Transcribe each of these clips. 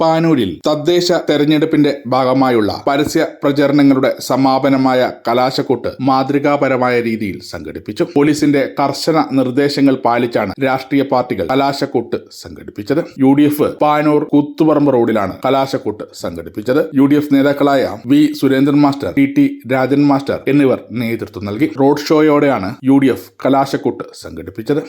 പാനൂരിൽ തദ്ദേശ തെരഞ്ഞെടുപ്പിന്റെ ഭാഗമായുള്ള പരസ്യ പ്രചരണങ്ങളുടെ സമാപനമായ കലാശക്കൂട്ട് മാതൃകാപരമായ രീതിയിൽ സംഘടിപ്പിച്ചു. പോലീസിന്റെ കർശന നിർദ്ദേശങ്ങൾ പാലിച്ചാണ് രാഷ്ട്രീയ പാർട്ടികൾ കലാശക്കൂട്ട് സംഘടിപ്പിച്ചത്. U D F Panoor Koothuparamba റോഡിലാണ് കലാശക്കൂട്ട് സംഘടിപ്പിച്ചത്. യു ഡി എഫ് നേതാക്കളായ V Surendran master T T Rajan master എന്നിവർ നേതൃത്വം നൽകി. റോഡ് ഷോയോടെയാണ് യു ഡി എഫ് കലാശക്കൂട്ട് സംഘടിപ്പിച്ചത്.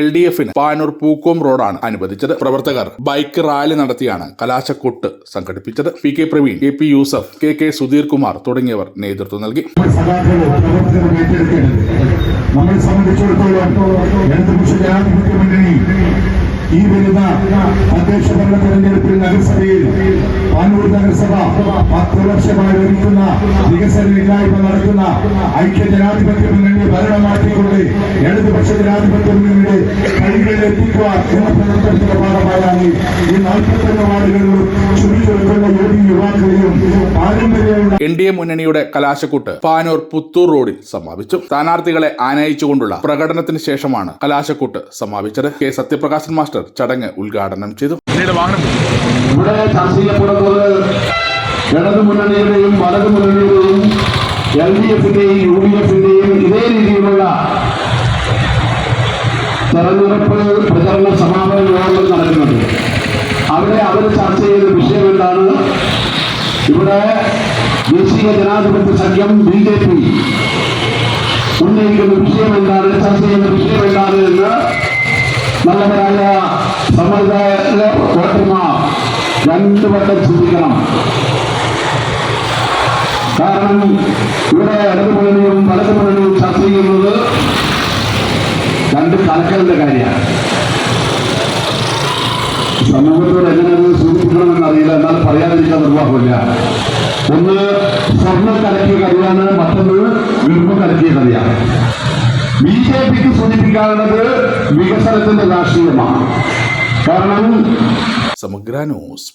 എൽ ഡി എഫിന് പാനൂർ പൂക്കോം റോഡാണ് അനുവദിച്ചത്. പ്രവർത്തകർ ബൈക്ക് റാലി നടത്തിയാണ് കലാശക്കൊട്ട് സംഘടിപ്പിച്ചത്. P K Praveen K P Yusuf K K Sudheer Kumar തുടങ്ങിയവർ നേതൃത്വം നൽകി. നമ്മളെ സംബന്ധിച്ചിടത്തോളം ഇടതുപക്ഷ ജനാധിപത്യ വരുന്ന തദ്ദേശ ഭരണ തെരഞ്ഞെടുപ്പിൽ നഗരസഭയിൽ പാനൂർ നഗരസഭ പത്ത് വർഷമായി ഭരിക്കുന്ന വികസനമില്ലായ്മ നടത്തുന്ന ഐക്യ ജനാധിപത്യ മുന്നണി ഭരണം മാറ്റിക്കൊണ്ട് ഇടതുപക്ഷ ജനാധിപത്യ മുന്നണിയുടെ കൈകളിൽ എത്തിക്കുക എന്ന പ്രവർത്തനത്തിന്റെ ഭാഗമായാണ് ഈ നാൽപ്പത്തൊന്ന് വാർഡുകളിലും എൻ ഡി എ മുന്നണിയുടെ കലാശക്കൂട്ട് പാനൂർ പുത്തൂർ റോഡിൽ സമാപിച്ചു. സ്ഥാനാർത്ഥികളെ ആനയിച്ചുകൊണ്ടുള്ള പ്രകടനത്തിന് ശേഷമാണ് കലാശക്കൂട്ട് സമാപിച്ചത്. കെ. സത്യപ്രകാശൻ മാസ്റ്റർ ചടങ്ങ് ഉദ്ഘാടനം ചെയ്തു. ഇവിടെ ചർച്ച ചെയ്യപ്പെടുന്നത് ഇടതു മുന്നണിയുടെയും വലതു മുന്നണിയുടെയും എൽ ഡി എഫിന്റെയും യു ഡി എഫിന്റെയും ഇതേ രീതിയിലുള്ള തെരഞ്ഞെടുപ്പ് പ്രചരണ സമാപന യോഗങ്ങൾ നടക്കുന്നുണ്ട്. ഇവിടെ ദേശീയ ജനാധിപത്യ സഖ്യം ബി ജെ പി ഉന്നയിക്കുന്ന വിഷയം എന്താണ് ചർച്ച ചെയ്യുന്ന വിഷയം എന്താണ് എന്ന് നല്ലവരായ സമ്മതിദായ വോട്ടർമാർ രണ്ടു വട്ടം ചിന്തിക്കണം കാരണം ഇവിടെ ഇടതു മുന്നണിയും വലതു മുന്നണിയും ചർച്ച ചെയ്യുന്നത് രണ്ട് കലക്കലിന്റെ കാര്യമാണ് സമൂഹത്തോട് എങ്ങനെ അത് സൂചിപ്പിക്കണമെന്ന് അറിയില്ല എന്നാൽ പറയാതിരിക്കാൻ നിർവാഹമില്ല. ഒന്ന് സ്വർണം കലക്കിയ കറിയാണ് മറ്റൊന്ന് വീർപ്പ് കലക്കിയ കറിയാണ് ബി ജെ പിക്ക് സൂചിപ്പിക്കാനുള്ളത് വികസനത്തിന്റെ രാഷ്ട്രീയമാണ്. കാരണം സമഗ്ര ന്യൂസ്